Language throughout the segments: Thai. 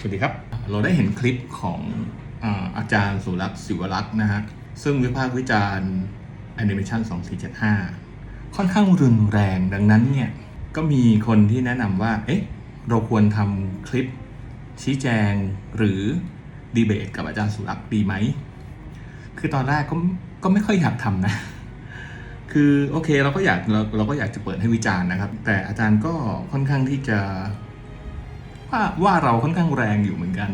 สวัสดีครับ เราได้เห็นคลิปของอาจารย์สุรักษ์ศิวรักษ์นะฮะ ซึ่งวิพากษ์วิจารณ์แอนิเมชัน2475 ค่อนข้างรุนแรงดังนั้นเนี่ย ก็มีคนที่แนะนำว่า เอ๊ะ เราควรทำคลิปชี้แจงหรือดีเบตกับอาจารย์สุรักษ์ดีไหม คือตอนแรกก็ก็ไม่ค่อยอยากทำนะ คือโอเคเราก็อยากเราเราก็อยากจะเปิดให้วิจารณ์นะครับ แต่อาจารย์ก็ค่อนข้างที่จะ ว่าว่าเราค่อนข้างแรงอยู่เหมือนกัน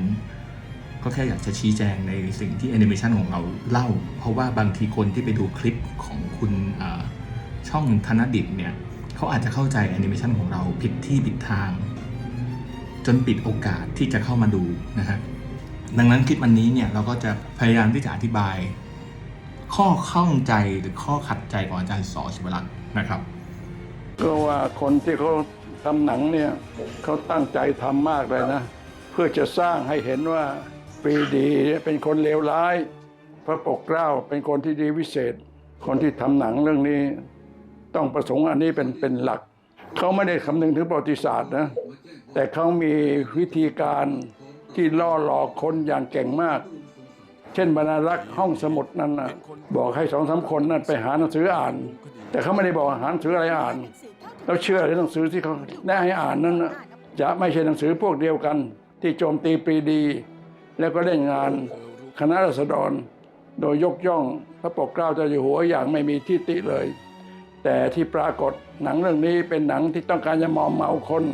ก็แค่อยากจะชี้แจงในสิ่งที่แอนิเมชันของเราเล่า เพราะว่าบางทีคนที่ไปดูคลิปของคุณช่องธนดิตเนี่ยเขาอาจจะเข้าใจแอนิเมชันของเราผิดที่ผิดทาง จนปิดโอกาสที่จะเข้ามาดูนะฮะดังนั้นคลิปวันนี้เนี่ยเราก็จะพยายามที่จะอธิบาย ข้อข้องใจหรือข้อขัดใจของอาจารย์สอศิวรักษ์นะครับ ก็ว่าคนที่เขา ทำหนังเนี่ยเขาตั้งใจทำมากเลยนะ เพื่อจะสร้างให้เห็นว่าปรีดีเป็นคนเลวร้าย พระปกเกล้าเป็นคนที่ดีวิเศษ คนที่ทำหนังเรื่องนี้ ต้องประสงค์อันนี้เป็นเป็นหลัก เขาไม่ได้คำนึงถึงประวัติศาสตร์นะแต่เขามีวิธีการที่ล่อหลอกคนอย่างเก่งมาก เช่นบรรณารักษ์ห้องสมุดนั่นนะบอกให้สองสามคนนั่นไปหาหนังสืออ่าน แต่เขาไม่ได้บอกหาหนังสืออะไรอ่าน แล้วเชื่อในหนังสือที่เขาแนะให้อ่านนั้นจะไม่ใช่หนังสือพวกเดียวกัน ที่โจมตีปรีดี แล้วก็เล่นงานคณะรัษฎร โดยยกย่องพระปกเกล้าเจ้าอยู่หัวอย่างไม่มีที่ติเลย แต่ที่ปรากฏหนังเรื่องนี้เป็นหนังที่ต้องการจะมอมเมาคน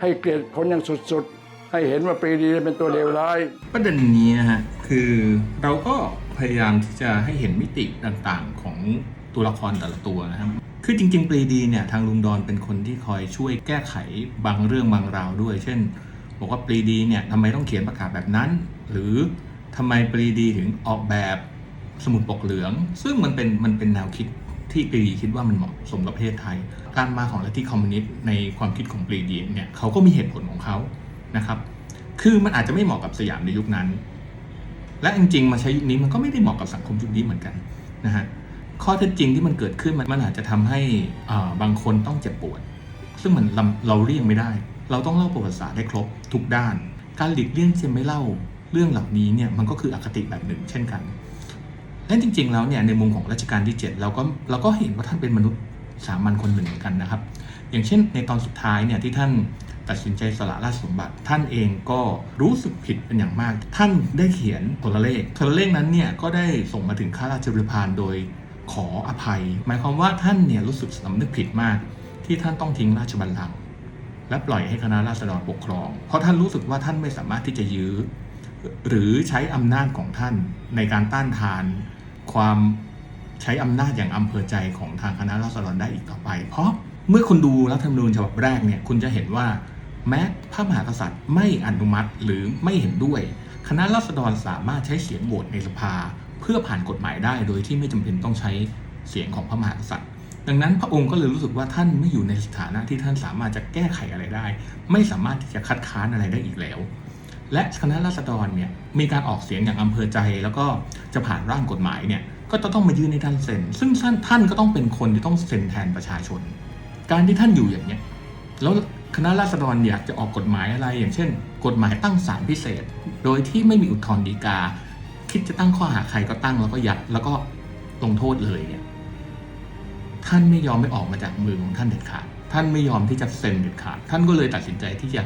ให้เกลียดคนอย่างสุดๆ ให้เห็นว่าปรีดีเป็นตัวเลวร้ายประเด็นนี้ฮะคือเราก็พยายามที่จะให้เห็นมิติต่างๆของตัวละครแต่ละตัวนะครับ คือจริง ๆ ปรีดีเนี่ยทางลุงดอนเป็นคนที่คอยช่วยแก้ไขบางเรื่องบางราวด้วย เช่น บอกว่าปรีดีเนี่ยทำไมต้องเขียนประกาศแบบนั้น หรือทำไมปรีดีถึงออกแบบสมุดปกเหลือง ซึ่งมันเป็นมันเป็นแนวคิดที่ปรีดีคิดว่ามันเหมาะสมกับประเทศไทย การมาของลัทธิคอมมิวนิสต์ในความคิดของปรีดีเนี่ยเขาก็มีเหตุผลของเขานะครับ คือมันอาจจะไม่เหมาะกับสยามในยุคนั้น และจริงๆ มาใช้ยุคนี้มันก็ไม่ได้เหมาะกับสังคมยุคนี้เหมือนกันนะฮะ ข้อเท็จจริงที่มันเกิดขึ้นมันอาจจะทำให้บางคนต้องเจ็บปวด ซึ่งมันเราเราเลี่ยงไม่ได้ เราต้องเล่าประวัติศาสตร์ให้ครบทุกด้าน การหลีกเลี่ยงจะไม่เล่าเรื่องเหล่านี้เนี่ยมันก็คืออคติแบบหนึ่ง เช่นกันและจริง ๆ แล้วเนี่ยในมุมของรัชกาลที่ 7 เราก็เราก็เห็นว่าท่านเป็นมนุษย์สามัญคนหนึ่งเหมือนกันนะครับ อย่างเช่นในตอนสุดท้ายเนี่ยที่ท่านตัดสินใจสละราชสมบัติ ท่านเองก็รู้สึกผิดเป็นอย่างมาก ท่านได้เขียนโทรเลขโทรเลขนั้นเนี่ยก็ได้ส่งมาถึงข้าราชบริพารโดย ขออภัย หมายความว่าท่านเนี่ยรู้สึกสำนึกผิดมาก ที่ท่านต้องทิ้งราชบัลลังก์และปล่อยให้คณะราษฎรปกครอง เพราะท่านรู้สึกว่าท่านไม่สามารถที่จะยื้อ หรือใช้อำนาจของท่านในการต้านทาน ความใช้อำนาจอย่างอำเภอใจของทางคณะราษฎรได้อีกต่อไป เพราะเมื่อคุณดูรัฐธรรมนูญฉบับแรกเนี่ยคุณจะเห็นว่า แม้พระมหากษัตริย์ไม่อนุมัติหรือไม่เห็นด้วย คณะราษฎรสามารถใช้เสียงโหวตในสภา เพื่อผ่านกฎหมายได้โดยที่ไม่จำเป็นต้องใช้เสียงของพระมหากษัตริย์ ดังนั้นพระองค์ก็เลยรู้สึกว่าท่านไม่อยู่ในสถานะที่ท่านสามารถจะแก้ไขอะไรได้ ไม่สามารถที่จะคัดค้านอะไรได้อีกแล้ว และคณะราษฎรเนี่ยมีการออกเสียงอย่างอำเภอใจ แล้วก็จะผ่านร่างกฎหมายเนี่ยก็จะต้องมายื่นให้ท่านเซ็น ซึ่งท่านท่านก็ต้องเป็นคนที่ต้องเซ็นแทนประชาชน การที่ท่านอยู่อย่างเนี้ยแล้วคณะราษฎรอยากจะออกกฎหมายอะไร อย่างเช่น กฎหมายตั้งศาลพิเศษ โดยที่ไม่มีอุทธรณ์ฎีกา คิดจะตั้งข้อหาใครก็ตั้งแล้วก็ยัดแล้วก็ลงโทษเลยเนี่ยท่านไม่ยอมไม่ออกมาจากมือของท่านเด็ดขาด ท่านไม่ยอมที่จะเซ็นเด็ดขาด ท่านก็เลยตัดสินใจที่จะ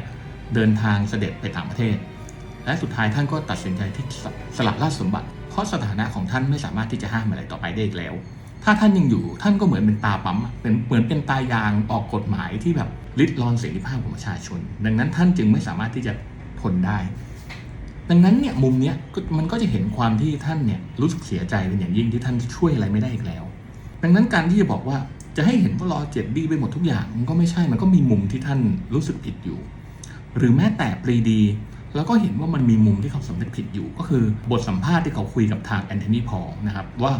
เดินทางเสด็จไปต่างประเทศ และสุดท้ายท่านก็ตัดสินใจที่สละราชสมบัติ เพราะสถานะของท่านไม่สามารถที่จะห้ามอะไรต่อไปได้อีกแล้ว ถ้าท่านยังอยู่ท่านก็เหมือนเป็นตาปั๊มเป็นเหมือนเป็นตายางออกกฎหมายที่แบบลิดรอนเสรีภาพของประชาชน ดังนั้นท่านจึงไม่สามารถที่จะทนได้ ดังนั้นเนี่ยมุมเนี้ยก็มันก็จะเห็นความที่ท่านเนี่ยรู้สึกเสียใจเป็นอย่างยิ่งที่ท่านช่วยอะไรไม่ได้อีกแล้ว ดังนั้นการที่จะบอกว่าจะให้เห็นว่ารอเจ็ดดีไปหมดทุกอย่างมันก็ไม่ใช่มันก็มีมุมที่ท่านรู้สึกผิดอยู่ หรือแม้แต่ปรีดี แล้วก็เห็นว่ามันมีมุมที่เขาสำนึกผิดอยู่ ก็คือบทสัมภาษณ์ที่เขาคุยกับทางแอนโทนีพอลนะครับว่า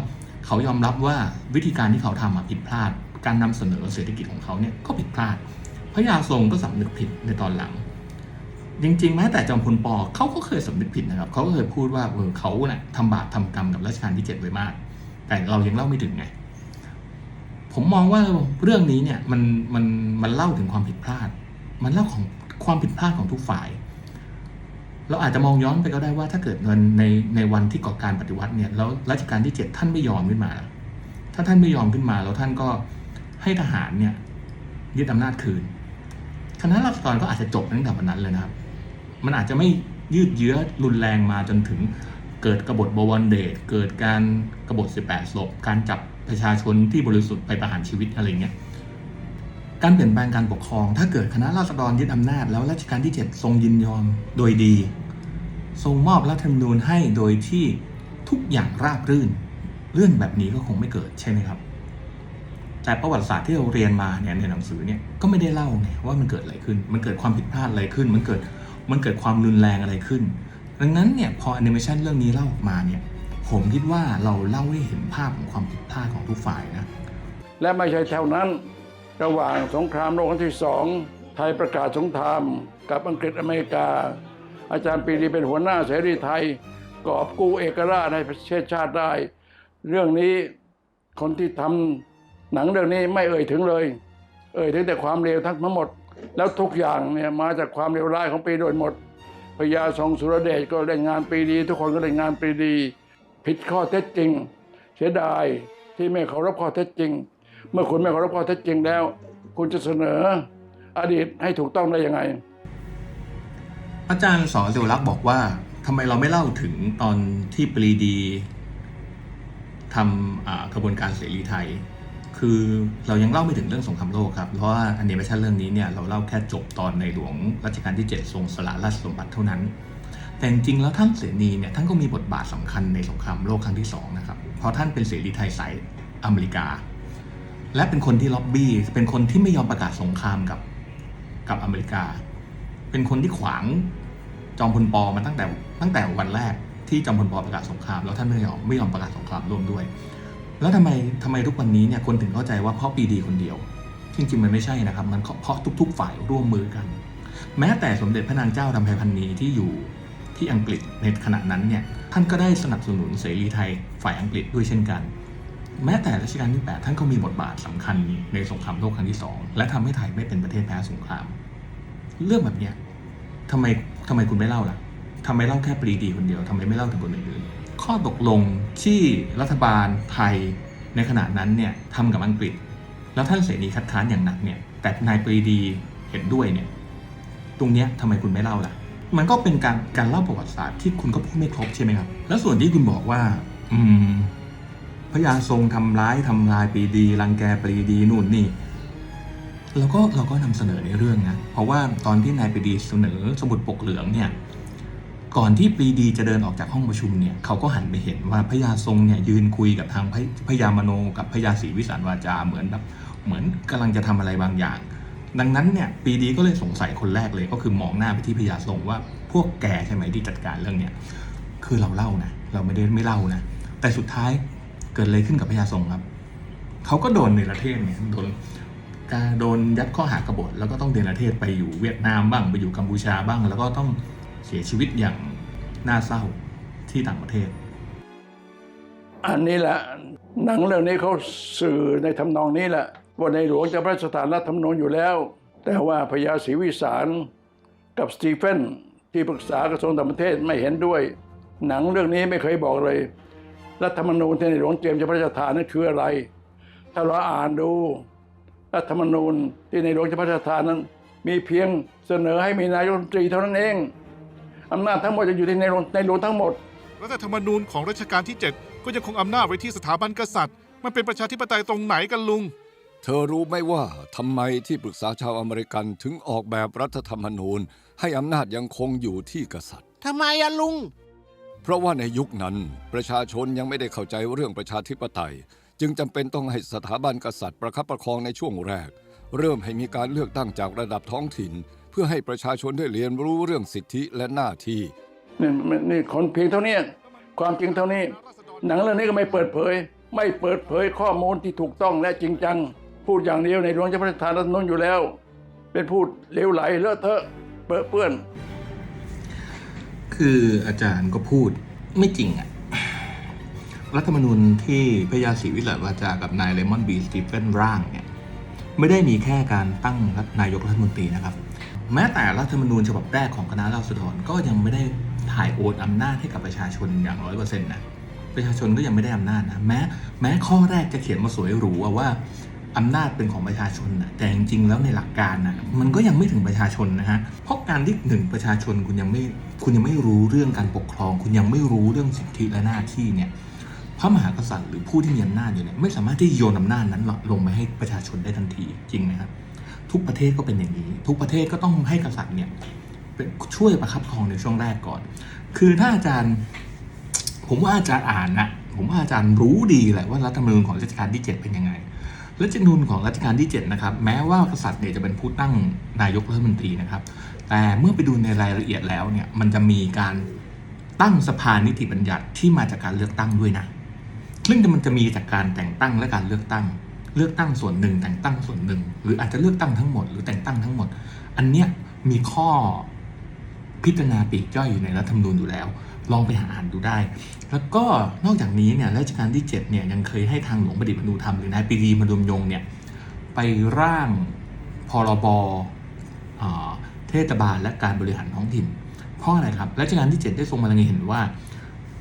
เขายอมรับว่าวิธีการที่เขาทำผิดพลาด การนำเสนอเศรษฐกิจของเขาเนี่ยก็ผิดพลาดพระยาทรงก็สำนึกผิดในตอนหลัง จริงๆแม้แต่จอมพลปอเขาก็เคยสำนึกผิดนะครับเขาก็เคยพูดว่าเออเขาเนี่ยทำบาปทำกรรมกับรัชกาลที่เจ็ดไว้มาก แต่เรายังเล่าไม่ถึงไง ผมมองว่าเรื่องนี้เนี่ยมันมันมันเล่าถึงความผิดพลาด มันเล่าของความผิดพลาดของทุกฝ่าย เราอาจจะมองย้อนไปก็ได้ว่าถ้าเกิดในในในวันที่ก่อการปฏิวัติเนี่ยแล้วรัชกาลที่ 7 ท่านไม่ยอมขึ้นมา ถ้าท่านไม่ยอมขึ้นมา แล้วท่านก็ให้ทหารเนี่ยยึดอำนาจคืนคณะราษฎรก็อาจจะจบตั้งแต่วันนั้นเลยนะครับ มันอาจจะไม่ยืดเยื้อรุนแรงมาจนถึงเกิดกบฏบวรเดชเกิดการกบฏ 18ศพการจับประชาชนที่บริสุทธิ์ไปประหารชีวิตอะไรเงี้ยการเปลี่ยนแปลงการปกครอง ถ้าเกิดคณะราษฎรยึดอำนาจแล้วรัชกาลที่ 7 ทรงยินยอมโดยดี ทรงมอบรัฐธรรมนูญให้โดยที่ทุกอย่างราบรื่น เรื่องแบบนี้ก็คงไม่เกิดใช่ไหมครับ แต่ประวัติศาสตร์ที่เราเรียนมาเนี่ยในหนังสือเนี่ยก็ไม่ได้เล่าไงว่ามันเกิดอะไรขึ้น มันเกิดความผิดพลาดอะไรขึ้น มันเกิด มันเกิดความรุนแรงอะไรขึ้น ดังนั้นเนี่ยพอแอนิเมชันเรื่องนี้เล่าออกมาเนี่ยผมคิดว่าเราเล่าให้เห็นภาพของความผิดพลาดของทุกฝ่ายนะ และไม่ใช่เท่านั้น ระหว่างสงครามโลกครั้งที่สองไทยประกาศสงครามกับอังกฤษอเมริกา อาจารย์ปีดีเป็นหัวหน้าเสรีไทยกอบกู้เอกราชให้ประเทศชาติได้ เรื่องนี้คนที่ทำหนังเรื่องนี้ไม่เอ่ยถึงเลย เอ่ยถึงแต่ความเลวทั้งหมด แล้วทุกอย่างเนี่ยมาจากความเลวร้ายของปีโดยหมดพญาทรงสุรเดชก็เล่นงานปีดี ทุกคนก็เล่นงานปีดี ผิดข้อเท็จจริง เสียดายที่ไม่เคารพข้อเท็จจริง เมื่อคุณไม่เคารพข้อเท็จจริงแล้ว คุณจะเสนออดีตให้ถูกต้องได้ยังไง อาจารย์สอนเสวรักษ์บอกว่าทำไมเราไม่เล่าถึงตอนที่ปรีดีทำกระบวนการเสรีไทย คือเรายังเล่าไม่ถึงเรื่องสงครามโลกครับ เพราะว่าแอนิเมชันเรื่องนี้เนี่ยเราเล่าแค่จบตอนในหลวงรัชกาลที่ 7 ทรงสละราชสมบัติเท่านั้น แต่จริงแล้วท่านเสนีเนี่ยท่านก็มีบทบาทสำคัญในสงครามโลกครั้งที่สองนะครับ เพราะท่านเป็นเสรีไทยสายอเมริกา และเป็นคนที่ล็อบบี้ เป็นคนที่ไม่ยอมประกาศสงครามกับกับอเมริกา เป็นคนที่ขวางจอมพลปอมาตั้งแต่ตั้งแต่วันแรกที่จอมพลปอประกาศสงคราม แล้วท่านไม่ยอมไม่ยอมประกาศสงครามร่วมด้วย แล้วทำไมทำไมทุกวันนี้เนี่ยคนถึงเข้าใจว่าเพราะปีดีคนเดียว จริงๆมันไม่ใช่นะครับ มันเพราะทุก ๆ ฝ่ายร่วมมือกัน แม้แต่สมเด็จพระนางเจ้ารำไพพันนีที่อยู่ที่อังกฤษในขณะนั้นเนี่ยท่านก็ได้สนับสนุนเสรีไทยฝ่ายอังกฤษด้วยเช่นกัน แม้แต่รัชกาลที่ 8 ท่านก็มีบทบาทสำคัญในสงครามโลกครั้งที่สองและทำให้ไทยไม่เป็นประเทศแพ้สงคราม เรื่องแบบเนี้ยทำไมทำไมคุณไม่เล่าล่ะทำไมเล่าแค่ปรีดีคนเดียวทำไมไม่เล่าถึงคนอื่นๆ ข้อตกลงที่รัฐบาลไทยในขณะนั้นเนี่ยทำกับอังกฤษ แล้วท่านเสนีคัดค้านอย่างหนักเนี่ยแต่นายปรีดีเห็นด้วยเนี่ยตรงเนี้ยทำไมคุณไม่เล่าล่ะ มันก็เป็นการการเล่าประวัติศาสตร์ที่คุณก็พูดไม่ครบใช่ไหมครับ แล้วส่วนที่คุณบอกว่า อืมพระยาทรงทำร้ายทำลายปรีดี รังแกปรีดีนู่นนี่เราก็เราก็นำเสนอในเรื่องนะเพราะว่าตอนที่นายปรีดีเสนอสมุดปกเหลืองเนี่ย ก่อนที่ปรีดีจะเดินออกจากห้องประชุมเนี่ยเขาก็หันไปเห็นว่าพระยาทรงเนี่ยยืนคุยกับทางพระพระยามโนกับพระยาศรีวิสารวาจาเหมือนแบบเหมือนกำลังจะทำอะไรบางอย่าง ดังนั้นเนี่ยปรีดีก็เลยสงสัยคนแรกเลยก็คือมองหน้าไปที่พระยาทรงว่าพวกแกใช่ไหมที่จัดการเรื่องเนี้ยคือเราเล่านะเราไม่ได้ไม่เล่านะแต่สุดท้ายเกิดอะไรขึ้นกับพระยาทรงครับเขาก็โดนในรเทศเนี่ยโดนการโดนยัดข้อหากบฏแล้วก็ต้องเดนประเทศไปอยู่เวียดนามบ้างไปอยู่กัมพูชาบ้าง แล้วก็ต้อง เสียชีวิตอย่างน่าเศร้าที่ต่างประเทศ อันนี้แหละหนังเรื่องนี้เขาสื่อในทำนองนี้แหละว่าในหลวงจะพระราชทานรัฐธรรมนูญอยู่แล้ว แต่ว่าพญาศรีวิสารกับสตีเฟนที่ปรึกษากระทรวงต่างประเทศไม่เห็นด้วย หนังเรื่องนี้ไม่เคยบอกเลย รัฐธรรมนูญที่ในหลวงเตรียมจะพระราชทานนั้นคืออะไร ถ้าเราอ่านดูรัฐธรรมนูญที่ในหลวงจะพระราชทานนั้น มีเพียงเสนอให้มีนายกรัฐมนตรีเท่านั้นเอง อำนาจทั้งหมดจะอยู่ที่ในหลวงในหลวงทั้งหมด รัฐธรรมนูญของรัชกาลที่ 7 ก็ยังคงอำนาจไว้ที่สถาบันกษัตริย์ มันเป็นประชาธิปไตยตรงไหนกันลุง เธอรู้ไหมว่าทำไมที่ปรึกษาชาวอเมริกันถึงออกแบบรัฐธรรมนูญ ให้อำนาจยังคงอยู่ที่กษัตริย์ ทำไมอะลุง เพราะว่าในยุคนั้นประชาชนยังไม่ได้เข้าใจเรื่องประชาธิปไตย จึงจำเป็นต้องให้สถาบันกษัตริย์ประคับประคองในช่วงแรก เริ่มให้มีการเลือกตั้งจากระดับท้องถิ่นเพื่อให้ประชาชนได้เรียนรู้เรื่องสิทธิและหน้าที่ นี่มันนี่คนเพียงเท่านี้ความจริงเท่านี้ หนังเรื่องนี้ก็ไม่เปิดเผย ไม่เปิดเผยข้อมูลที่ถูกต้องและจริงจัง พูดอย่างเดียวในหลวงจะพระราชทานรัฐธรรมนูญอยู่แล้ว เป็นพูดเลวไหลเลอะเทอะเปื้อะเปื้อน คืออาจารย์ก็พูดไม่จริงอะรัฐธรรมนูญที่พระยาศรีวิไลวาจากับนายเลมอนบีสตีเฟนร่างเนี่ยไม่ได้มีแค่การตั้งนายกรัฐมนตรีนะครับ แม้แต่รัฐธรรมนูญฉบับแรกของคณะราษฎรก็ยังไม่ได้ถ่ายโอนอำนาจให้กับประชาชนอย่างร้อยเปอร์เซ็นต์นะประชาชนก็ยังไม่ได้อำนาจนะแม้แม้ข้อแรกจะเขียนมาสวยหรูว่าอำนาจเป็นของประชาชนนะแต่จริงๆแล้วในหลักการนะมันก็ยังไม่ถึงประชาชนนะฮะเพราะการที่หนึ่งประชาชนคุณยังไม่คุณยังไม่รู้เรื่องการปกครอง คุณยังไม่รู้เรื่องสิทธิและหน้าที่เนี่ยพระมหากษัตริย์หรือผู้ที่มีอำนาจอยู่เนี่ยไม่สามารถที่โยนอำนาจนั้นลงไปให้ประชาชนได้ทันทีจริงไหมครับ ทุกประเทศก็เป็นอย่างนี้ ทุกประเทศก็ต้องให้กษัตริย์เนี่ยช่วยประคับประคองในช่วงแรกก่อน คือถ้าอาจารย์ ผมว่าอาจารย์อ่านนะผมว่าอาจารย์รู้ดีแหละว่ารัฐธรรมนูญของรัชกาลที่ 7 เป็นยังไงรัฐธรรมนูญของรัชกาลที่ 7 นะครับ แม้ว่ากษัตริย์เนี่ยจะเป็นผู้ตั้งนายกรัฐมนตรีนะครับ แต่เมื่อไปดูในรายละเอียดแล้วเนี่ยมันจะมีการตั้งสภานิติบัญญัติที่มาจากการเลือกตั้งด้วยนะซึ่งมันจะมีจากการแต่งตั้งและการเลือกตั้ง เลือกตั้งส่วนหนึ่ง แต่งตั้งส่วนหนึ่ง หรืออาจจะเลือกตั้งทั้งหมด หรือแต่งตั้งทั้งหมด อันเนี้ยมีข้อพิจารณาปีกย่อยอยู่ในรัฐธรรมนูญอยู่แล้ว ลองไปหาอ่านดูได้ แล้วก็นอกจากนี้เนี่ยรัชกาลที่7เนี่ยยังเคยให้ทางหลวงประดิษฐ์มนูธรรมหรือนายปรีดีมดุมยงเนี่ยไปร่างพรบเทศบาลและการบริหารท้องถิ่น เพราะอะไรครับรัชกาลที่ 7 ได้ทรงมาลังเห็นว่า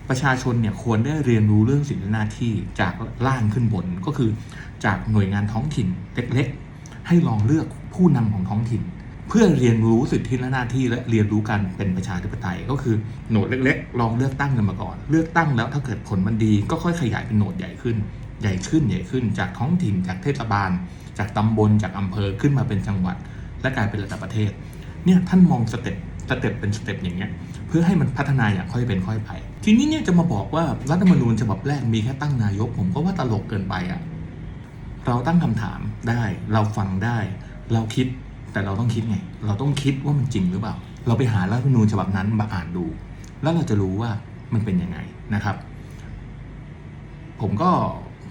ประชาชนเนี่ยควรได้เรียนรู้เรื่องสิทธิหน้าที่จากล่างขึ้นบนก็คือ จากหน่วยงานท้องถิ่นเล็กๆ ให้ลองเลือกผู้นำของท้องถิ่น เพื่อเรียนรู้สิทธิและหน้าที่และเรียนรู้การเป็นประชาธิปไตยก็คือโหนดเล็กๆ ลองเลือกตั้งกันมาก่อน เลือกตั้งแล้วถ้าเกิดผลมันดี ก็ค่อยขยายเป็นโหนดใหญ่ขึ้น ใหญ่ขึ้นใหญ่ขึ้นจากท้องถิ่น จากเทศบาล จากตำบลจากอำเภอขึ้นมาเป็นจังหวัด และกลายเป็นระดับประเทศเนี่ยท่านมองสเต็ปสเต็ปเป็นสเต็ปอย่างเงี้ยเพื่อให้มันพัฒนาอย่างค่อยเป็นค่อยไป ทีนี้เนี่ยจะมาบอกว่ารัฐธรรมนูญฉบับแรกมีแค่ตั้งนายก ผมก็ว่าตลกเกินไปอะ่ะ เราตั้งคำถามได้ เราฟังได้ เราคิดแต่เราต้องคิดไง เราต้องคิดว่ามันจริงหรือเปล่า เราไปหารัฐธรรมนูญฉบับนั้นมาอ่านดู แล้วเราจะรู้ว่ามันเป็นยังไงนะครับ ผมก็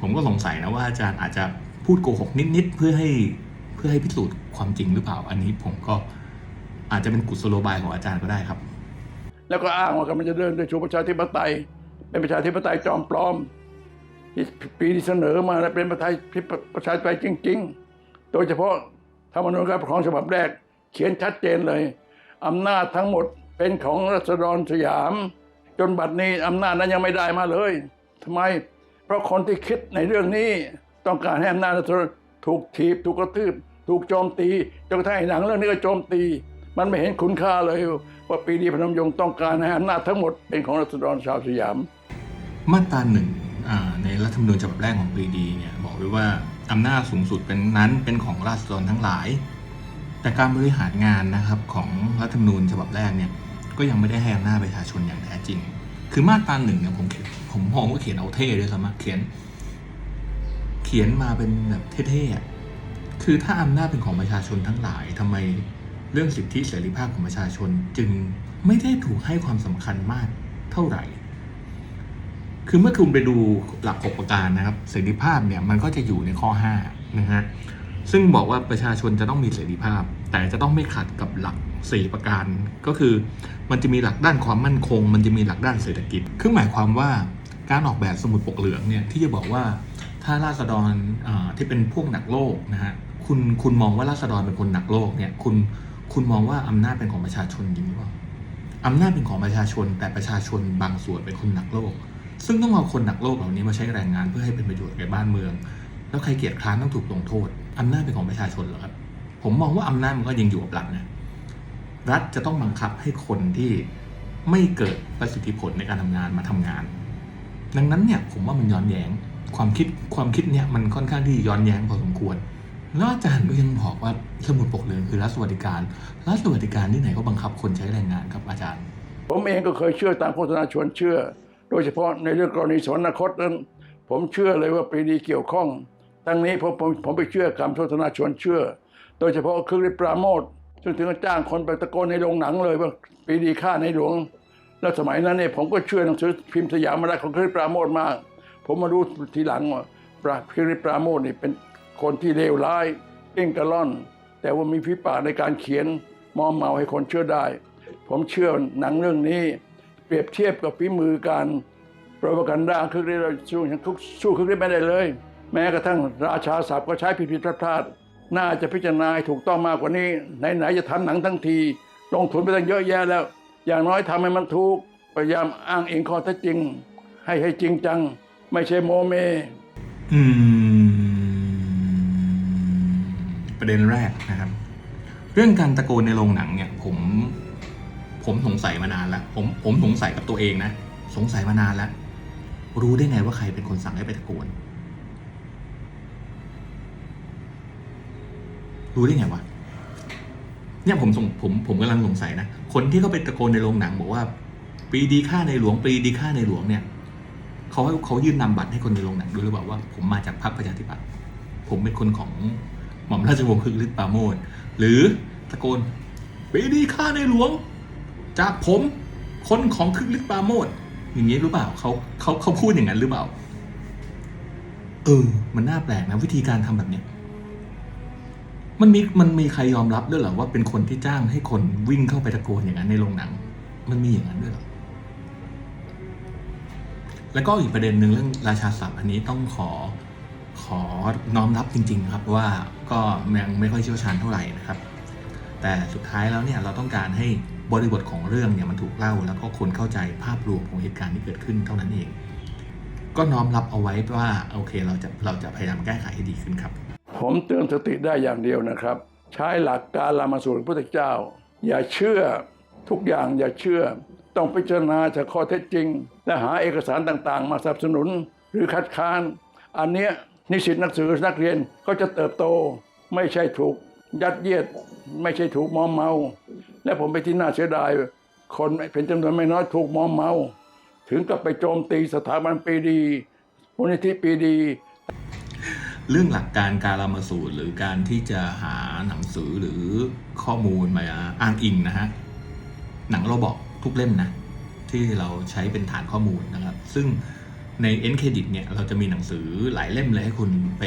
ผมก็สงสัยนะว่าอาจารย์อาจจะพูดโกหกนิดๆเพื่อให้เพื่อให้พิสูจน์ความจริงหรือเปล่า อันนี้ผมก็อาจจะเป็นกุศโลบายของอาจารย์ก็ได้ครับ แล้วก็อ้างว่ากำลังจะเดินไปสู่ประชาธิปไตยเป็นประชาธิปไตยจอมปลอม ที่ปีที่เสนอมาแล้วเป็นประชาธิปประชาธิปไตยจริง ๆ โดยเฉพาะธรรมนูญการปกครองฉบับแรก เขียนชัดเจนเลยอำนาจทั้งหมดเป็นของรัษฎรสยาม จนบัดนี้อำนาจนั้นยังไม่ได้มาเลยทำไม เพราะคนที่คิดในเรื่องนี้ ต้องการให้อำนาจรัษฎรถูกถีบ ถูกกระทืบ ถูกโจมตีจนกระทั่งหนังเรื่องนี้ก็โจมตี มันไม่เห็นคุณค่าเลย ว่าปีดีพนมยงค์ต้องการให้อำนาจทั้งหมดเป็นของรัษฎรชาวสยาม มาตราหนึ่ง ในรัฐธรรมนูญฉบับแรกของปรีดีเนี่ยบอกไว้ว่าอำนาจสูงสุดเป็นนั้นเป็นของราษฎรทั้งหลาย แต่การบริหารงานนะครับของรัฐธรรมนูญฉบับแรกเนี่ยก็ยังไม่ได้ให้อำนาจประชาชนอย่างแท้จริง คือมาตราหนึ่งเนี่ยผมผมมองว่าเขียนเอาเท่ด้วยซ้ำเขียน เขียนมาเป็นแบบเท่ๆอะคือถ้าอำนาจเป็นของประชาชนทั้งหลายทำไมเรื่องสิทธิเสรีภาพของประชาชนจึงไม่ได้ถูกให้ความสำคัญมากเท่าไหร่ คือเมื่อคุณไปดูหลัก 6 ประการนะครับ เสรีภาพเนี่ยมันก็จะอยู่ในข้อ5นะฮะซึ่งบอกว่าประชาชนจะต้องมีเสรีภาพ แต่จะต้องไม่ขัดกับหลัก 4 ประการ ก็คือมันจะมีหลักด้านความมั่นคง มันจะมีหลักด้านเศรษฐกิจคือหมายความว่าการออกแบบสมุดปกเหลืองเนี่ยที่จะบอกว่าถ้าราษฎรที่เป็นพวกหนักโลกนะฮะคุณคุณมองว่าราษฎรเป็นคนหนักโลกเนี่ยคุณคุณมองว่าอำนาจเป็นของประชาชนจริงหรือเปล่าอำนาจเป็นของประชาชน แต่ประชาชนบางส่วนเป็นคนหนักโลก ซึ่งต้องเอาคนหนักโลกเหล่านี้มาใช้แรงงานเพื่อให้เป็นประโยชน์แก่บ้านเมือง แล้วใครเกียจคร้านต้องถูกลงโทษอำนาจเป็นของประชาชนเหรอครับผมมองว่าอำนาจมันก็ยังอยู่กับรัฐนะรัฐจะต้องบังคับให้คนที่ไม่เกิดประสิทธิผลในการทำงานมาทำงาน ดังนั้นเนี่ยผมว่ามันย้อนแย้งความคิดความคิดเนี่ยมันค่อนข้างที่ย้อนแย้งพอสมควรแล้วอาจารย์ก็ยังบอกว่าสมุดปกเหลืองคือรัฐสวัสดิการรัฐสวัสดิการที่ไหนก็บังคับคนใช้แรงงานครับอาจารย์ ผมเองก็เคยเชื่อตามโฆษณาชวนเชื่อ โดยเฉพาะในเรื่องกรณีสวรรคตนั้น ผมเชื่อเลยว่าปรีดีเกี่ยวข้อง ทั้งนี้ผมผมผมไปเชื่อคำโฆษณาชวนเชื่อ โดยเฉพาะคือฤทธิ์ปราโมทซึ่งถึงจ้างคนไปตะโกนในโรงหนังเลยว่าปรีดีฆ่าในหลวง แล้วสมัยนั้นเนี่ยผมก็เชื่อหนังสือพิมพ์สยามมาได้ของคริปราโมทมาก ผมมารู้ทีหลังว่าปราคริปราโมทนี่เป็นคนที่เลวร้ายเก่งกระล่อน แต่ว่ามีพิปาในการเขียนมอมเมาให้คนเชื่อได้ ผมเชื่อหนังเรื่องนี้ รียบเทียบกับฝีมือการปรปกันดาคือเรียกว่าสู้สู้คือไม่ได้เลย แม้กระทั่งราชาศัพท์ก็ใช้ผิดผิดพลาดพลาดน่าจะพิจารณาให้ถูกต้องมากกว่านี้ ไหนๆจะทำหนังทั้งทีลงทุนไปตั้งเยอะแยะแล้ว อย่างน้อยทำให้มันถูกพยายามอ้างอิงข้อเท็จจริง ให้ให้จริงจัง ไม่ใช่โมเม อืม ประเด็นแรกนะครับ เรื่องการตะโกนในโรงหนังเนี่ย ผม ผมสงสัยมานานแล้วผมผมสงสัยกับตัวเองนะ สงสัยมานานแล้ว รู้ได้ไงว่าใครเป็นคนสั่งให้ไปตะโกน รู้ได้ไงวะเนี่ยผมสงผมผมกำลังสงสัยนะ คนที่เขาไปตะโกนในโรงหนังบอกว่าปีดีค่าในหลวงปีดีค่าในหลวงเนี่ยเขาเขายื่นนำบัตรให้คนในโรงหนังดูหรือเปล่าว่า ผมมาจากพรรคประชาธิปัตย์ผมเป็นคนของหม่อมราชวงศ์คึกฤทธิ์ปาโมทหรือตะโกนปีดีค่าในหลวง จากผมคนของคึกฤทธิ์ปราโมทอย่างนี้หรือเปล่าเขาเขาเขาพูดอย่างนั้นหรือเปล่า เออ มันน่าแปลกนะวิธีการทำแบบเนี้ยมันมีมันมีใครยอมรับด้วยเหรอว่าเป็นคนที่จ้างให้คนวิ่งเข้าไปตะโกนอย่างนั้นในโรงหนัง มันมีอย่างนั้นด้วยเหรอแล้วก็อีกประเด็นหนึ่งเรื่องราชาศัพท์อันนี้ต้องขอขอน้อมรับจริง ๆ ครับว่าก็ยังไม่ค่อยเชี่ยวชาญเท่าไหร่นะครับ แต่สุดท้ายแล้วเนี่ยเราต้องการให้ บริบทของเรื่องเนี่ยมันถูกเล่าแล้วก็คนเข้าใจภาพรวมของเหตุการณ์ที่เกิดขึ้นเท่านั้นเอง ก็น้อมรับเอาไว้ว่าโอเคเราจะเราจะพยายามแก้ไขให้ดีขึ้นครับ ผมเตือนสติได้อย่างเดียวนะครับ ใช้หลักการลามาสู่พระพุทธเจ้า อย่าเชื่อทุกอย่างอย่าเชื่อ ต้องพิจารณาจากข้อเท็จจริง และหาเอกสารต่างๆ มาสนับสนุนหรือคัดค้าน อันเนี้ยนิสิตนักศึกษานักเรียนก็จะเติบโตไม่ใช่ถูก ยัดเยียดไม่ใช่ถูกมอมเมา และผมไปที่น่าเสียดาย คนเป็นจำนวนไม่น้อยถูกมอมเมา ถึงกับไปโจมตีสถาบันปีดีมูลนิธิปีดี เรื่องหลักการการรามาสูตรหรือการที่จะหาหนังสือหรือข้อมูลมาอ้างอิงนะฮะหนังเราบอกทุกเล่มนะ ที่เราใช้เป็นฐานข้อมูลนะครับ ซึ่งใน N Credit เนี่ยเราจะมีหนังสือหลายเล่มเลยให้คุณไป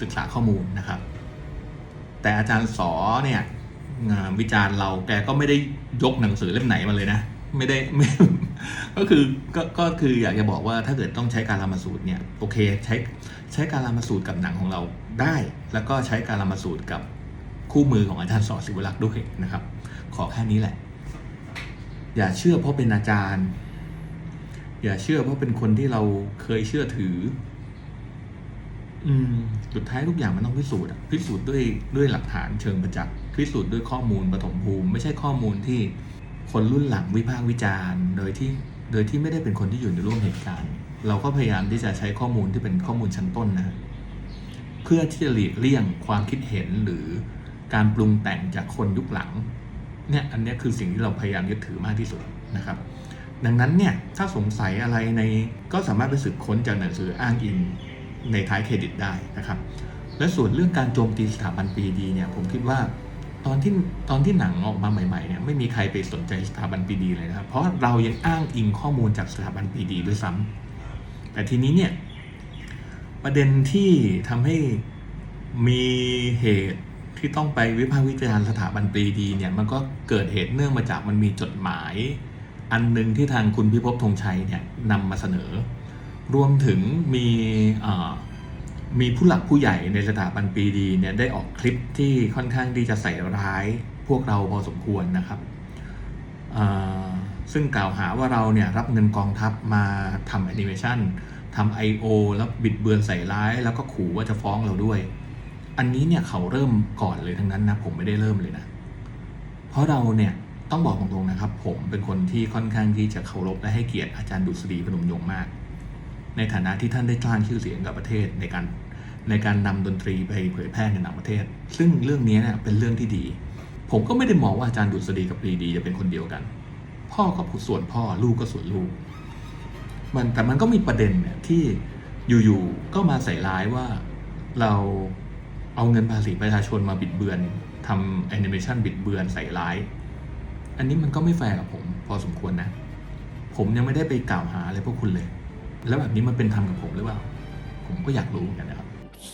ศึกษาข้อมูลนะครับ แต่อาจารย์สอเนี่ยวิจารณ์เราแกก็ไม่ได้ยกหนังสือเล่มไหนมาเลยนะ ไม่ได้ไม่ก็คือก็ก็คืออยากจะบอกว่าถ้าเกิดต้องใช้การรามาสูตรเนี่ยโอเคใช้ใช้การรามาสูตรกับหนังของเราได้ แล้วก็ใช้การรามาสูตรกับคู่มือของอาจารย์สอศิวรักษ์ด้วยนะครับ ขอแค่นี้แหละ อย่าเชื่อเพราะเป็นอาจารย์ อย่าเชื่อเพราะเป็นคนที่เราเคยเชื่อถือ อืมสุดท้ายทุกอย่างมันต้องพิสูจน์อะพิสูจน์ด้วยด้วยหลักฐานเชิงประจักษ์พิสูจน์ด้วยข้อมูลปฐมภูมิ ไม่ใช่ข้อมูลที่คนรุ่นหลังวิพากษ์วิจารณ์ โดยที่โดยที่ไม่ได้เป็นคนที่อยู่ในร่วมเหตุการณ์ เราก็พยายามที่จะใช้ข้อมูลที่เป็นข้อมูลชั้นต้นนะเพื่อที่จะหลีกเลี่ยงความคิดเห็นหรือการปรุงแต่งจากคนยุคหลังเนี่ยอันนี้คือสิ่งที่เราพยายามยึดถือมากที่สุดนะครับ ดังนั้นเนี่ยถ้าสงสัยอะไรในก็สามารถไปสืบค้นจากหนังสืออ้างอิง ในท้ายเครดิตได้นะครับ และส่วนเรื่องการโจมตีสถาบันปรีดีเนี่ยผมคิดว่าตอนที่ตอนที่หนังออกมาใหม่ๆเนี่ยไม่มีใครไปสนใจสถาบันปรีดีเลยนะครับ เพราะเรายังอ้างอิงข้อมูลจากสถาบันปรีดีด้วยซ้ำแต่ทีนี้เนี่ยประเด็นที่ทำให้มีเหตุที่ต้องไปวิพากษ์วิจารณ์สถาบันปรีดีเนี่ยมันก็เกิดเหตุเนื่องมาจากมันมีจดหมาย อันหนึ่งที่ทางคุณพิภพธงชัยเนี่ยนำมาเสนอ รวมถึงมีมีผู้หลักผู้ใหญ่ในสถาบันปีดีเนี่ยได้ออกคลิปที่ค่อนข้างที่จะใส่ร้ายพวกเราพอสมควรนะครับซึ่งกล่าวหาว่าเราเนี่ยรับเงินกองทัพมาทำแอนิเมชันทำ I.O. แล้วบิดเบือนใส่ร้าย แล้วก็ขู่ว่าจะฟ้องเราด้วย อันนี้เนี่ยเขาเริ่มก่อนเลยทั้งนั้นนะผมไม่ได้เริ่มเลยนะ เพราะเราเนี่ยต้องบอกตรงๆนะครับ ผมเป็นคนที่ค่อนข้างที่จะเคารพและให้เกียรติอาจารย์ดุษฎีพนมยงค์มาก ในฐานะที่ท่านได้สร้างชื่อเสียงกับประเทศในการในการนำดนตรีไปเผยแพร่ในต่างประเทศ ซึ่งเรื่องนี้เนี่ยเป็นเรื่องที่ดี ผมก็ไม่ได้มองว่าอาจารย์ดุษฎีกับปรีดีจะเป็นคนเดียวกัน พ่อก็ส่วนพ่อลูกก็ส่วนลูก มันแต่มันก็มีประเด็นเนี่ยที่อยู่ๆก็มาใส่ร้ายว่าเราเอาเงินภาษีประชาชนมาบิดเบือนทำแอนิเมชันบิดเบือนใส่ร้าย อันนี้มันก็ไม่แฟร์กับผม พอสมควรนะ ผมยังไม่ได้ไปกล่าวหาอะไรพวกคุณเลย แล้วแบบนี้มันเป็นธรรมกับผมหรือเปล่า ผมก็อยากรู้เหมือนกันนะครับ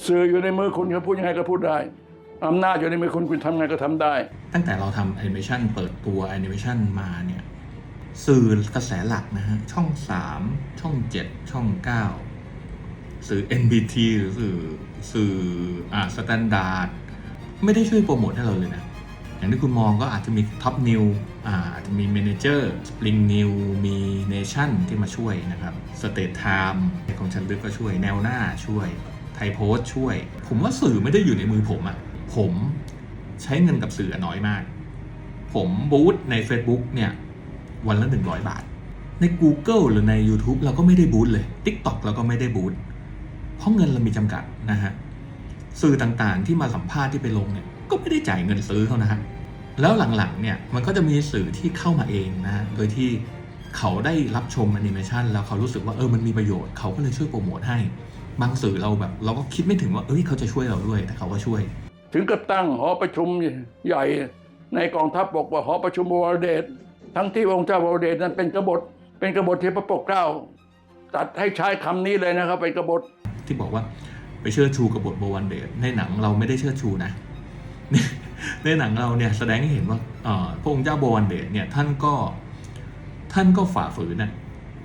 สื่ออยู่ในมือคุณคุณพูดยังไงก็พูดได้อำนาจอยู่ในมือคุณคุณทำไงก็ทำได้ ตั้งแต่เราทำแอนิเมชันเปิดตัวแอนิเมชันมาเนี่ย สื่อกระแสหลักนะฮะ ช่อง 3 ช่อง 7 ช่อง 9 สื่อ NBT หรือสื่อสื่ออ่าสแตนดาร์ดไม่ได้ช่วยโปรโมทให้เราเลยนะ อย่างที่คุณมองก็อาจจะมีท็อปนิวอาจจะมีเมนเจอร์สปริงนิวมีเนชั่นที่มาช่วยนะครับสเตทไทม์ของฉันลึกก็ช่วยแนวหน้าช่วย ไทยโพสช่วย ผมว่าสื่อไม่ได้อยู่ในมือผมอะผมใช้เงินกับสื่อน้อยมาก ผมบูธใน Facebook เนี่ยวันละ 100 บาท ใน Google หรือใน YouTube เราก็ไม่ได้บูธเลย TikTok เราก็ไม่ได้บูธเพราะเงินเรามีจำกัดนะฮะสื่อต่างๆที่มาสัมภาษณ์ที่ไปลงเนี่ยก็ไม่ได้จ่ายเงินซื้อเขานะฮะ แล้วหลังๆเนี่ยมันก็จะมีสื่อที่เข้ามาเองนะฮะโดยที่เขาได้รับชมแอนิเมชันแล้วเขารู้สึกว่าเออมันมีประโยชน์เขาก็เลยช่วยโปรโมทให้ บางสื่อเราแบบ เราก็คิดไม่ถึงว่าเอ้ยเขาจะช่วยเราด้วยแต่เขาก็ช่วย ถึงกับตั้งหอประชุมใหญ่ในกองทัพบอกว่าหอประชุมบวรเดชทั้งที่องค์เจ้าบวรเดชนั้นเป็นกบฏเป็นกบฏที่พระปกเกล้าตัดให้ใช้คำนี้เลยนะครับเป็นกบฏที่บอกว่าไปเชิดชูกบฏโบวันเดชในหนังเราไม่ได้เชิดชูนะ ในหนังเราเนี่ยแสดงให้เห็นว่าพระองค์เจ้าโบวันเดชเนี่ยท่านก็ท่านก็ฝ่าฝืนนะ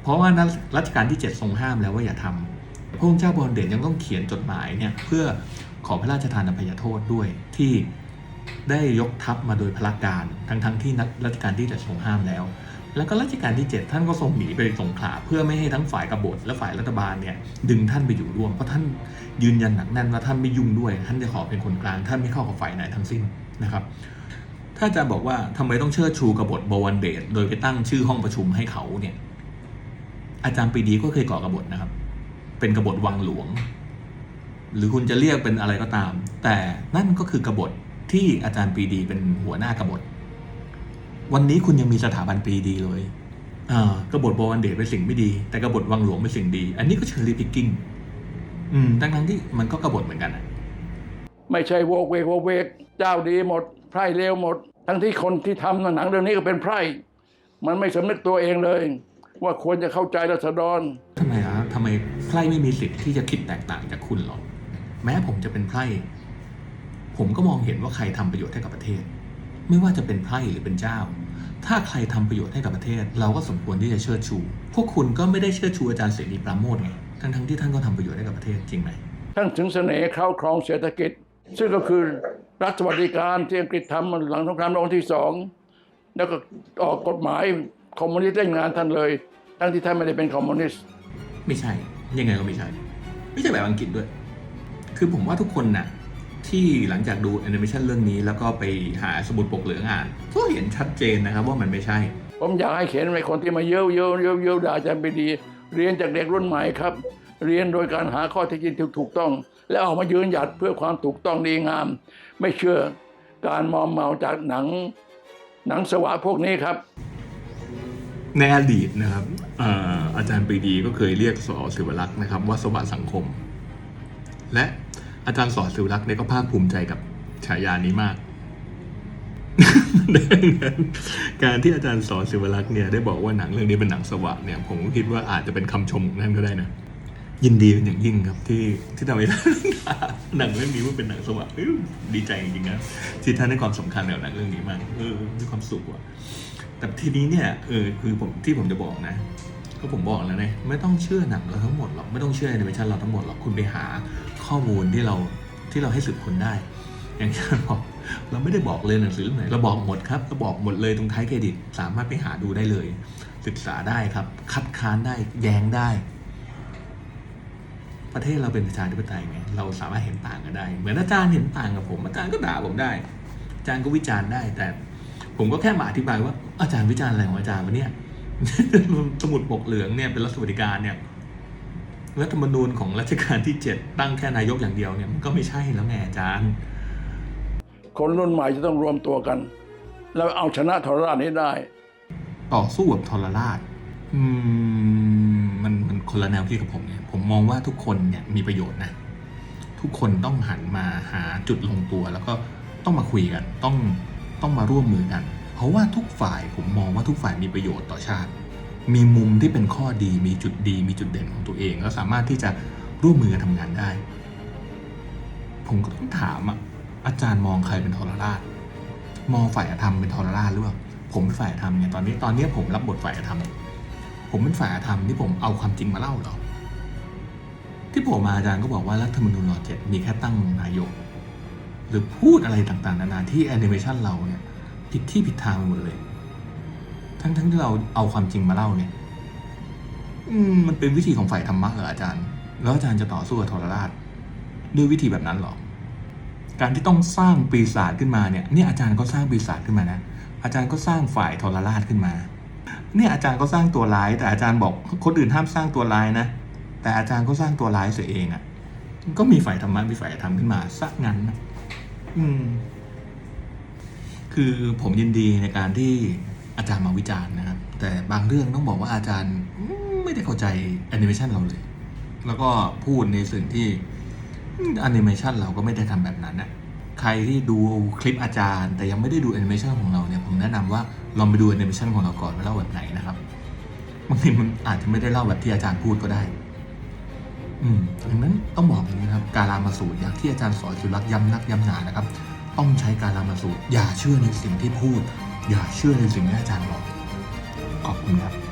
เพราะว่านักรัชกาลที่ 7 ทรงห้ามแล้วว่าอย่าทำพระองค์เจ้าโบวันเดชยังต้องเขียนจดหมายเนี่ยเพื่อขอพระราชทานอภัยโทษด้วยที่ได้ยกทัพมาโดยพละการทั้งๆทที่รัชกาลที่จะทรงห้ามแล้ว แล้วก็รัชกาลที่ 7 ท่านก็ทรงหนีไปสงขลาเพื่อไม่ให้ทั้งฝ่ายกบฏและฝ่ายรัฐบาลเนี่ยดึงท่านไปอยู่ร่วม เพราะท่านยืนยันหนักแน่นว่าท่านไม่ยุ่งด้วย ท่านจะขอเป็นคนกลาง ท่านไม่เข้ากับฝ่ายไหนทั้งสิ้นนะครับ ถ้าจารย์บอกว่าทำไมต้องเชิดชูกบฏบวรเดชโดยไปตั้งชื่อห้องประชุมให้เขาเนี่ย อาจารย์ปีดีก็เคยก่อกบฏนะครับ เป็นกบฏวังหลวง หรือคุณจะเรียกเป็นอะไรก็ตาม แต่นั่นก็คือกบฏที่อาจารย์ปีดีเป็นหัวหน้ากบฏ วันนี้คุณยังมีสถาบันปรีดีเลยอ่ากบฏบวันเดชเป็นสิ่งไม่ดี แต่กบฏวังหลวงเป็นสิ่งดี อันนี้ก็เชอร์รี่พิกกิ้งอืมทั้งทั้งๆที่มันก็กบฏเหมือนกันอะไม่ใช่โวกเวกโวกเวกเจ้าดีหมดไพร่เลวหมด ทั้งที่คนที่ทำหนังเรื่องนี้ก็เป็นไพร่มันไม่สำนึกตัวเองเลย ว่าควรจะเข้าใจรัษฎรทำไมอะทำไมไพร่ไม่มีสิทธิ์ที่จะคิดแตกต่างจากคุณหรอกแม้ผมจะเป็นไพร่ผมก็มองเห็นว่าใครทำประโยชน์ให้กับประเทศ ไม่ว่าจะเป็นไพร่หรือเป็นเจ้า ถ้าใครทำประโยชน์ให้กับประเทศ เราก็สมควรที่จะเชิดชู พวกคุณก็ไม่ได้เชิดชูอาจารย์เสรีปราโมทไงทั้งทั้งๆที่ท่านก็ทำประโยชน์ให้กับประเทศจริงไหมทั้งถึงเสน่ห์เข้าครองเศรษฐกิจ ซึ่งก็คือรัฐสวัสดิการที่อังกฤษทำหลังสงครามโลกที่สองแล้วก็ออกกฎหมายคอมมิวนิสต์เล่นงานท่านเลย ทั้งที่ท่านไม่ได้เป็นคอมมิวนิสต์ไม่ใช่ยังไงก็ไม่ใช่ ไม่ใช่แบบอังกฤษด้วย คือผมว่าทุกคนน่ะ ที่หลังจากดูแอนิเมชันเรื่องนี้แล้วก็ไปหาสมุดปกเหลืองอ่านก็เห็นชัดเจนนะครับว่ามันไม่ใช่ ผมอยากให้เขียนในคนที่มาเย้ยเย้ยเย้ยเย้ยด่าอาจารย์ปรีดี เรียนจากเด็กรุ่นใหม่ครับ เรียนโดยการหาข้อเท็จจริงที่ถูกต้อง แล้วออกมายืนหยัดเพื่อความถูกต้องดีงาม ไม่เชื่อการมอมเมาจากหนังหนังสวะพวกนี้ครับในอดีตนะครับเอ่ออาจารย์ปรีดีก็เคยเรียกสอศิวรักษ์นะครับ ว่าสวัสดสังคม และ อาจารย์สอศิวรักษ์เนี่ยก็ภาคภูมิใจกับฉายานี้มากดังนั้นการที่อาจารย์สอนศิวรักษ์เนี่ยได้บอกว่าหนังเรื่องนี้เป็นหนังสวะเนี่ยผมก็คิดว่าอาจจะเป็นคำชมของท่นก็ได้นะ ยินดีเป็นอย่างยิ่งครับที่ที่ทำให้หนังเรื่องนี้ว่าเป็นหนังสวะเอ้ยดีใจจริงๆนะที่ท่านให้ความสำคัญกับหนังเรื่องนี้มากเออมีความสุขว่ะแต่ทีนี้เนี่ยเออคือผมที่ผมจะบอกนะ ก็ผมบอกแล้วนะไม่ต้องเชื่อหนังเราทั้งหมดหรอกไม่ต้องเชื่อแอนิเมชันเราทั้งหมดหรอกคุณไปหา ข้อมูลที่เราที่เราให้สืบค้นได้ อย่างที่เราบอกเราไม่ได้บอกเลยหนังสือเรื่องไหนเราบอกหมดครับเราบอกหมดเลยตรงท้ายเครดิต สามารถไปหาดูได้เลย ศึกษาได้ครับ คัดค้านได้แย้งได้ ประเทศเราเป็นประชาธิปไตยไงเราสามารถเห็นต่างกันได้ เหมือนอาจารย์เห็นต่างกับผม อาจารย์ก็ด่าผมได้ อาจารย์ก็วิจารณ์ได้ แต่ ผมก็แค่มาอธิบายว่าอาจารย์วิจารณ์อะไรของอาจารย์วะเนี่ยสมุดปกเหลืองเนี่ยเป็นรัฐสวัสดิการเนี่ย รัฐธรรมนูญของรัชกาลที่ 7 ตั้งแค่นายกอย่างเดียวเนี่ยมันก็ไม่ใช่แล้วไงอาจารย์ คนรุ่นใหม่จะต้องรวมตัวกัน แล้วเอาชนะทรราชนี้ได้ ต่อสู้แบบทรราชอืมมันมันคนละแนวคิดกับผมเนี่ยผมมองว่าทุกคนเนี่ยมีประโยชน์นะทุกคนต้องหันมาหาจุดลงตัว แล้วก็ต้องมาคุยกัน ต้องต้องมาร่วมมือกัน เพราะว่าทุกฝ่ายผมมองว่าทุกฝ่ายมีประโยชน์ต่อชาติ มีมุมที่เป็นข้อดีมีจุดดี มีจุดเด่นของตัวเอง แล้วสามารถที่จะร่วมมือกันทำงานได้ ผมก็ต้องถามอะอาจารย์มองใครเป็นทรราช มองฝ่ายธรรมเป็นทรราชหรือเปล่าผมเป็นฝ่ายธรรมเนี่ยตอนนี้ตอนนี้ผมรับบทฝ่ายธรรมผมเป็นฝ่ายธรรมที่ผมเอาความจริงมาเล่าหรอที่ผมมาอาจารย์ก็บอกว่ารัฐธรรมนูญรอเจ็ดมีแค่ตั้งนายก หรือพูดอะไรต่างๆ นานาที่แอนิเมชันเราเนี่ยผิดที่ผิดทางไปหมดเลย ทั้งๆที่เราเอาความจริงมาเล่าเนี่ยอืมมันเป็นวิธีของฝ่ายธรรมะเหรออาจารย์ แล้วอาจารย์จะต่อสู้กับทรราช ด้วยวิธีแบบนั้นหรอ การที่ต้องสร้างปีศาจขึ้นมาเนี่ย เนี่ยอาจารย์ก็สร้างปีศาจขึ้นมานะ อาจารย์ก็สร้างฝ่ายทรราชขึ้นมา เนี่ยอาจารย์ก็สร้างตัวร้าย แต่อาจารย์บอกคนอื่นห้ามสร้างตัวร้ายนะ แต่อาจารย์ก็สร้างตัวร้ายเสียเองอะ่ะ ก็มีฝ่ายธรรมะมีฝ่ายธรรมขึ้นมาซะงั้นนะอืม คือผมยินดีในการที่ อาจารย์มาวิจารณ์นะครับ แต่บางเรื่องต้องบอกว่าอาจารย์ไม่ได้เข้าใจแอนิเมชันเราเลย แล้วก็พูดในสิ่งที่แอนิเมชันเราก็ไม่ได้ทำแบบนั้นนะใครที่ดูคลิปอาจารย์ แต่ยังไม่ได้ดูแอนิเมชันของเราเนี่ยผมแนะนำว่าลองไปดูแอนิเมชันของเราก่อนว่าเล่าแบบไหนนะครับบางทีมันอาจจะไม่ได้เล่าแบบที่อาจารย์พูดก็ได้ อืมดังนั้นต้องบอกอย่างนี้ครับ การามาสูตรอย่างที่อาจารย์สอนสุรักษ์ย้ำนักย้ำหนานะครับ ต้องใช้การรามาสูตรอย่าเชื่อในสิ่งที่พูด อย่าเชื่อในสิ่งที่อาจารย์บอก ขอบคุณครับ